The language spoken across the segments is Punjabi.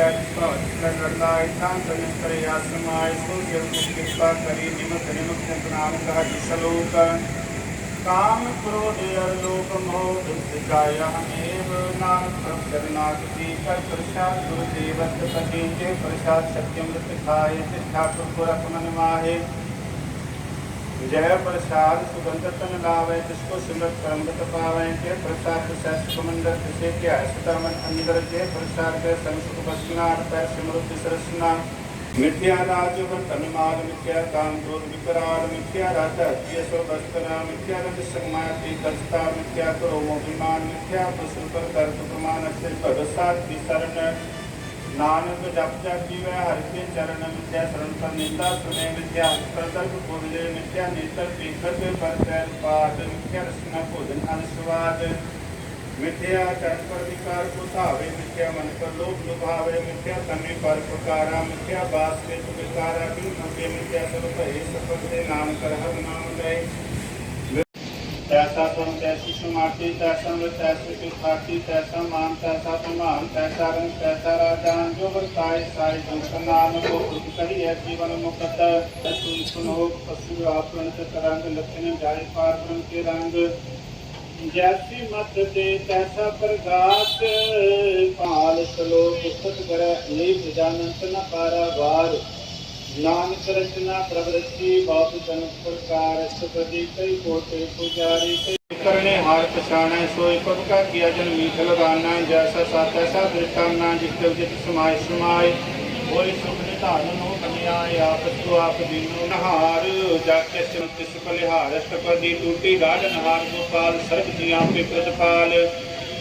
ਲੈ ਭਗਤ ਤਨ ਕਰੇ ਆਸਮਾਇ ਸੋ ਜਲ ਕਿਰਪਾ ਕਰੀ ਨਿਮਕ ਨਿਮਕ ਸੰਤਨਾਮ ਕਹਾ ਜਿਸਲੋਕ ਕਾਮ ਕ੍ਰੋਧ ਅਰ ਲੋਕ ਮੋਹ ਦੁਖਾਇਆ ਹਮੇਵ ਨਾਨਕ ਪ੍ਰਭ ਜਗਨਾਥ ਕਰ ਪ੍ਰਸਾਦ ਗੁਰੂ ਦੇਵਤ ਪਤੀ ਕੇ ਪ੍ਰਸਾਦ ਸਤਿਅਮ ਖਾਏ ਤੇ ਠਾਕੁਰ ਪੁਰਖ ਮਨ ਮਾਹੇ ਜੈ ਪ੍ਰਸਾਦ ਸੁਗੰਧ ਤਨ ਲਾਵੇ ਜਿਸਕੋ ਸਿਮਰਤ ਕਰਮਗਤ ਪਾਵੇ ਕੇ ਪ੍ਰਸਾਦ ਸੈਸ ਕਮੰਦਰ ਤਿਸੇ ਕੇ ਅਸਤਮਨ ਅੰਦਰ ਕੇ ਪ੍ਰਸਾਦ ਕੇ ਸੰਸੁਖ ਬਸਨਾ ਪੈ ਸਿਮਰਤ ਸਰਸਨਾ ਮਿਥਿਆ ਰਾਜ ਵਰਤਨ ਮਾਲ ਮਿਥਿਆ ਕਾਮ ਕ੍ਰੋਧ ਵਿਕਰਾਲ ਮਿਥਿਆ ਰਾਜ ਅਜਿയ ਸੋ ਬਸਤਨਾ ਮਿਥਿਆ ਰੰਗ ਸੰਮਾਤੀ ਦਸਤਾ ਮਿਥਿਆ ਕਰੋ ਮੋਹਿਮਾਨ ਮਿਥਿਆ ਪਸੁ ਪਰ ਕਰਤ ਪ੍ਰਮਾਨ ਅਸਰ ਭਗਸਾਤ ਦੀ ਨਾਨਕ ਜਪ ਜਪ ਜੀਵੈ, ਹਰਿ ਕੇ ਚਰਨ ਮਿਥਿਆ ਸ਼ਰਨ ਪਰ ਸੁਨੇ ਮਿਥਿਆ ਪ੍ਰਦਰਭ ਬੋਲੇ ਮਿਥਿਆ, ਨੇਤਰ ਪੀਖਤ ਪਰ ਪਾਦ ਮਿਥਿਆ ਰਸਨਾ ਭੋਜਨ ਅਨਸਵਾਦ ਮਿਥਿਆ ਚਰਨ ਪਰ ਵਿਕਾਰ ਕੋ ਧਾਵੇ, ਮਿਥਿਆ ਮਨ ਪਰ ਲੋਭ ਲੁਭਾਵੇ ਮਿਥਿਆ ਤਮੇ ਪਰ ਪ੍ਰਕਾਰਾ ਮਿਥਿਆ ਬਾਸ ਕੇ ਵਿਕਾਰਾ, ਬਿਨ ਮੰਗੇ ਮਿਥਿਆ ਸਭ ਭਏ, ਸਫਲ ਤੇ ਨਾਮ ਕਰ ਹਰ ਨਾਮ ਲੈ ਤੈਸਾ ਤੁਮ ਤੈਸੀ ਸਮਾਤੀ ਤੈਸਾ ਮ੍ਰਿਤ ਤੈਸੀ ਸੁਖਾਤੀ ਤੈਸਾ ਮਾਨ, ਤੈਸਾ ਧਮਾਨ ਤੈਸਾ ਰੰਗ, ਤੈਸਾ ਰਾਜਾਨ ਜੋ ਵਰਤਾਏ ਸਾਈ ਜੰਤ ਨਾਮ ਕੋ ਉਤ ਕਰੀ ਹੈ ਜੀਵਨ ਮੁਕਤ। ਤਸੂ ਸੁਨੋ ਪਸੂ ਆਪਨ ਤੇ ਤਰੰਗ ਲਖਨ ਜਾਏ ਪਾਰ ਬ੍ਰਹਮ ਕੇ ਰੰਗ। ਜੈਸੀ ਮਤ ਤੇ ਤੈਸਾ ਪ੍ਰਗਾਸ ਪਾਲ ਸਲੋਕ ਉਸਤ ਕਰੈ ਨੀਵ ਜਾਨੰਤ ਨ ਪਾਰਾਵਾਰ ਨਾਨਕ ਰਚਨਾ ਪ੍ਰਭ ਬਾਪ ਜਨ ਪ੍ਰਕਾਰ ਸੁਪਦੀ ਕਈ ਕੋਟੇ ਪੁਜਾਰੀ ਕਈ ਕਰਨੇ ਹਾਰ ਪਛਾਣੈ ਸੋਈ ਪਗ ਕਾ ਕੀਆ ਜਨ ਮੀਠ ਲਗਾਨਾ ਜੈਸਾ ਸਾਥ ਐਸਾ ਦ੍ਰਿਸ਼ਟਾਨਾ ਜਿਸ ਤੇ ਜਿਤ ਸਮਾਇ ਸਮਾਇ ਹੋਈ ਸੁਖ ਨਿਧਾਨ ਨੂੰ ਕਨਿਆਇ ਆਪ ਤੂ ਆਪ ਦੀਨੋ ਨਹਾਰ ਜਾ ਕੇ ਸਿਮ ਤਿਸ ਬਲਿਹਾਰ ਅਸ਼ਟਪਦੀ ਟੂਟੀ ਗਾਢ ਨਹਾਰ ਗੋਪਾਲ ਸਰਬ ਜੀਆਂ ਕੇ ਪ੍ਰਤਪਾਲ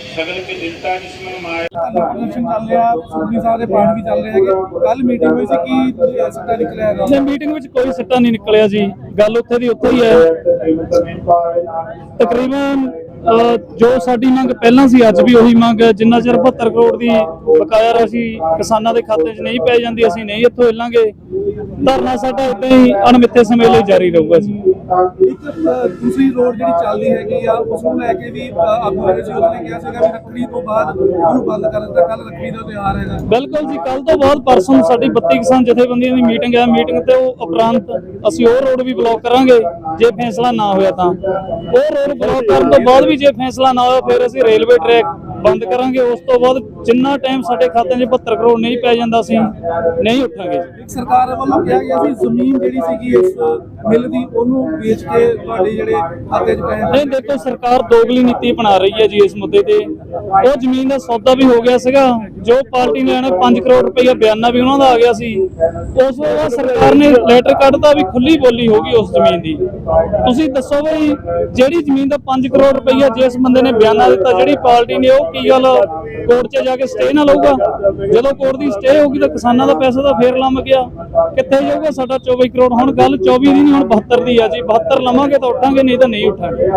ਸਗਲ ਕੇ ਦਿਲਤਾ ਜਿਸਮਨ ਮਾਇਆ ਇਲੈਕਸ਼ਨ ਚੱਲ ਰਿਹਾ ਸੁਖਨੀ ਸਾਹਿਬ ਦੇ ਪਾਠ ਵੀ ਚੱਲ ਰਹੇ ਹੈਗੇ। ਕੱਲ ਮੀਟਿੰਗ ਹੋਈ ਸੀ ਕੀ ਸੱਟਾ ਨਿਕਲਿਆ ਹੈਗਾ। ਮੀਟਿੰਗ ਵਿੱਚ ਕੋਈ ਸਿੱਟਾ ਨਹੀਂ ਨਿਕਲਿਆ ਜੀ। ਗੱਲ ਉੱਥੇ ਦੀ ਉੱਥੇ ਹੀ ਹੈ। ਤਕਰੀਬਨ ਜੋ ਸਾਡੀ ਮੰਗ ਪਹਿਲਾਂ ਸੀ ਅੱਜ ਵੀ ਉਹੀ ਮੰਗ ਹੈ। ਜਿੰਨਾ ਚਿਰ 72 ਕਰੋੜ ਦੀ ਬਕਾਇਆ ਰਾਸ਼ੀ ਕਿਸਾਨਾਂ ਦੇ ਖਾਤੇ 'ਚ ਨਹੀਂ ਪੈ ਜਾਂਦੀ ਅਸੀਂ ਨਹੀਂ ਇੱਥੋਂ ਹਿੱਲਾਂਗੇ। ਧਰਨਾ ਸਾਡਾ ਇਦਾਂ ਹੀ ਅਣਮਿੱਥੇ ਸਮੇਂ ਲਈ ਜਾਰੀ ਰਹੂਗਾ ਜੀ। ਇੱਕ ਅ, ਦੂਸਰੀ ਰੋਡ ਜਿਹੜੀ ਚੱਲਦੀ ਹੈਗੀ ਆ ਉਸ ਨੂੰ ਲੈ ਕੇ ਵੀ ਅ, ਆਗੂ ਹੈਗੇ ਸੀ ਉਹਨਾਂ ਨੇ ਕਿਹਾ ਸੀਗਾ ਵੀ ਰੱਖੜੀ ਤੋਂ ਬਾਅਦ ਉਹਨੂੰ ਬੰਦ ਕਰ ਦਿੱਤਾ ਕੱਲ ਰੱਖੜੀ ਦਾ ਤਿਉਹਾਰ ਹੈਗਾ। ਬਿਲਕੁਲ ਜੀ ਕੱਲ ਤੋਂ ਬਾਅਦ ਪਰਸੋਂ ਸਾਡੀ 32 ਕਿਸਾਨ ਜਥੇਬੰਦੀਆਂ ਦੀ ਮੀਟਿੰਗ ਹੈ। ਮੀਟਿੰਗ ਤੇ ਉਹ ਉਪਰੰਤ ਅਸੀਂ ਉਹ ਰੋਡ ਵੀ ਬਲੌਕ ਕਰਾਂਗੇ ਜੇ ਫੈਸਲਾ ਨਾ ਹੋਇਆ ਤਾਂ। ਉਹ ਰੋਡ ਬਲੌਕ ਕਰਨ ਤੋਂ ਬਾਅਦ ਵੀ ਜੇ ਫੈਸਲਾ ਨਾ ਹੋਇਆ ਫਿਰ ਅਸੀਂ ਰੇਲਵੇ ਟਰੈਕ ਬੰਦ ਕਰਾਂਗੇ ਉਸ ਤੋਂ ਬਾਅਦ ਜਿੰਨਾ ਟਾਈਮ ਸਾਡੇ ਖਾਤੇ 'ਚ 72 ਕਰੋੜ ਨਹੀਂ ਪੈ ਜਾਂਦਾ ਅਸੀਂ ਨਹੀਂ ਉੱਠਾਂਗੇ ਸਰਕਾਰ ਵੱਲੋਂ ਕਿਹਾ ਗਿਆ ਸੀ ਜ਼ਮੀਨ ਜਿਹੜੀ ਸੀਗੀ ਇਸ ਮਿਲ ਦੀ ਉਹਨੂੰ ਵੇਚ ਕੇ ਤੁਹਾਡੇ ਜਿਹੜੇ ਖਾਤੇ 'ਚ ਪੈਸੇ ਨਹੀਂ ਦੇਖੋ ਸਰਕਾਰ ਦੋਗਲੀ ਨੀਤੀ ਬਣਾ ਰਹੀ ਹੈ ਜੀ ਇਸ ਮੁੱਦੇ ਤੇ। ਉਹ ਜ਼ਮੀਨ ਦਾ ਸੌਦਾ ਵੀ ਹੋ ਗਿਆ ਸੀਗਾ ਜੋ ਪਾਰਟੀ ਨੇ ਲੈਣਾ 5 ਕਰੋੜ ਰੁਪਈਆ ਬਿਆਨਾ ਵੀ ਉਹਨਾਂ ਦਾ ਆ ਗਿਆ ਸੀ। ਉਸ ਤੋਂ ਸਰਕਾਰ ਨੇ ਲੈਟਰ ਕੱਢਤਾ ਵੀ ਖੁੱਲੀ ਬੋਲੀ ਹੋਗੀ ਉਸ ਜ਼ਮੀਨ ਦੀ। ਤੁਸੀਂ ਦੱਸੋ ਬਈ ਜਿਹੜੀ ਜ਼ਮੀਨ ਦਾ 5 ਕਰੋੜ ਰੁਪਈਆ ਜਿਸ ਬੰਦੇ ਨੇ ਬਿਆਨਾ ਦਿੱਤਾ ਜਿਹੜੀ ਪਾਰਟੀ ਨੇ ਉਹ ਕੀ ਗੱਲ ਕੋਰਟ 'ਚ ਜਾ ਕੇ ਸਟੇ ਨਾ ਲਊਗਾ? ਜਦੋਂ ਕੋਰਟ ਦੀ ਸਟੇ ਹੋਊਗੀ ਤਾਂ ਕਿਸਾਨਾਂ ਦਾ ਪੈਸਾ ਤਾਂ ਫੇਰ ਲੰਮ ਗਿਆ। ਕਿੱਥੇ ਜਾਊਗਾ ਸਾਡਾ 24 ਕਰੋੜ? ਹੁਣ ਗੱਲ 24 ਦੀ ਨਹੀਂ, ਹੁਣ 72 ਦੀ ਆ ਜੀ। 72 ਲਵਾਂਗੇ ਤਾਂ ਉੱਠਾਂਗੇ, ਨਹੀਂ ਤਾਂ ਨਹੀਂ ਉੱਠਾਂਗੇ।